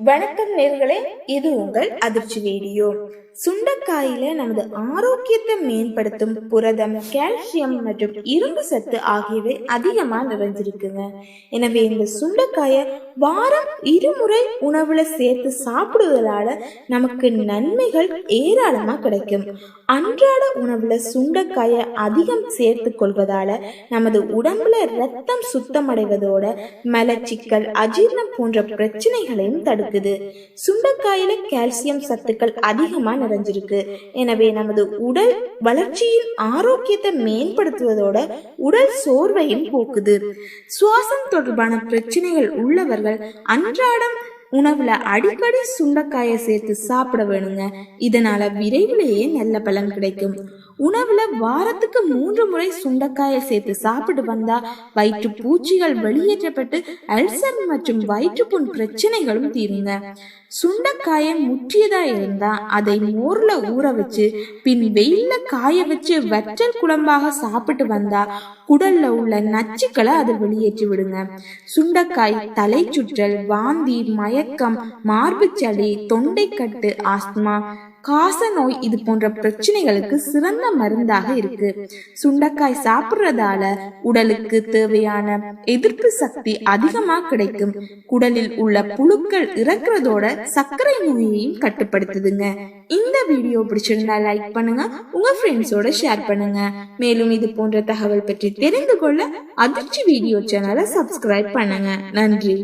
வணக்கம் நேர்களே இது உங்கள் அதிர்ச்சி வீடியோ. சுண்டக்காயில நமது ஆரோக்கியத்தை மேம்படுத்தும் புரதம் கால்சியம் மற்றும் இரும்பு சத்து ஆகியவை அதிகமா நிறைஞ்சிருக்குங்க. எனவே இந்த சுண்டக்காய வாரம் இருமுறை உணவுல சேர்த்து சாப்பிடுவதால நமக்கு நன்மைகள் ஏராளமா கிடைக்கும். அன்றாட உணவுல சுண்டக்காய அதிகம் சேர்த்து கொள்வதால நமது உடம்புல ரத்தம் சுத்தமடைவதோட மலச்சிக்கல் அஜீரணம் போன்ற பிரச்சனைகளையும் இருக்குது. சுண்டைக்காயில கால்சியம் சத்துக்கள் அதிகமா நிறைஞ்சிருக்கு. எனவே நமது உடல் வளர்ச்சியின் ஆரோக்கியத்தை மேம்படுத்துவதோட உடல் சோர்வையும் போக்குது. சுவாசம் தொடர்பான பிரச்சனைகள் உள்ளவர்கள் அன்றாடம் உணவுல அடிக்கடி சுண்டைக்காயை சேர்த்து சாப்பிட வேணுங்க. இதனால விரைவிலேயே நல்ல பலன் கிடைக்கும். உணவுல வாரத்துக்கு மூன்று முறை சுண்டக்காயை சேர்த்து சாப்பிட்டு வந்தா வயிற்று பூச்சிகள் வெளியேற்றப்பட்டு அல்சர் மற்றும் வயிற்றுப்புண் பிரச்சனைகளும் தீருங்க. சுண்டக்காயை முற்றியதா இருந்தா அதை மோர்ல ஊற வச்சு பின் வெயில்ல காய வச்சு வற்றல் குழம்பாக சாப்பிட்டு வந்தா குடல்ல உள்ள நச்சுக்களை அது வெளியேற்றி விடுங்க. சுண்டக்காய் தலை சுற்றல் வாந்தி மயக்கம் மார்புச்சளி தொண்டைக்கட்டு ஆஸ்துமா காச நோய் இது போன்ற பிரச்சனைகளுக்கு சிறந்த மருந்தாக இருக்கு. சுண்டக்காய் சாப்பிடுறதால உடலுக்கு தேவையான எதிர்ப்பு சக்தி அதிகமா கிடைக்கும். குடலில் உள்ள புழுக்கள் இறக்குறதோட சர்க்கரை நோயையும் கட்டுப்படுத்துதுங்க. இந்த வீடியோ பிடிச்சிருந்தா லைக் பண்ணுங்க உங்க ஃப்ரெண்ட்ஸோட ஷேர் பண்ணுங்க. மேலும் இது போன்ற தகவல் பற்றி தெரிந்து கொள்ள அதிர்ச்சி வீடியோ சேனலை சப்ஸ்கிரைப் பண்ணுங்க. நன்றி.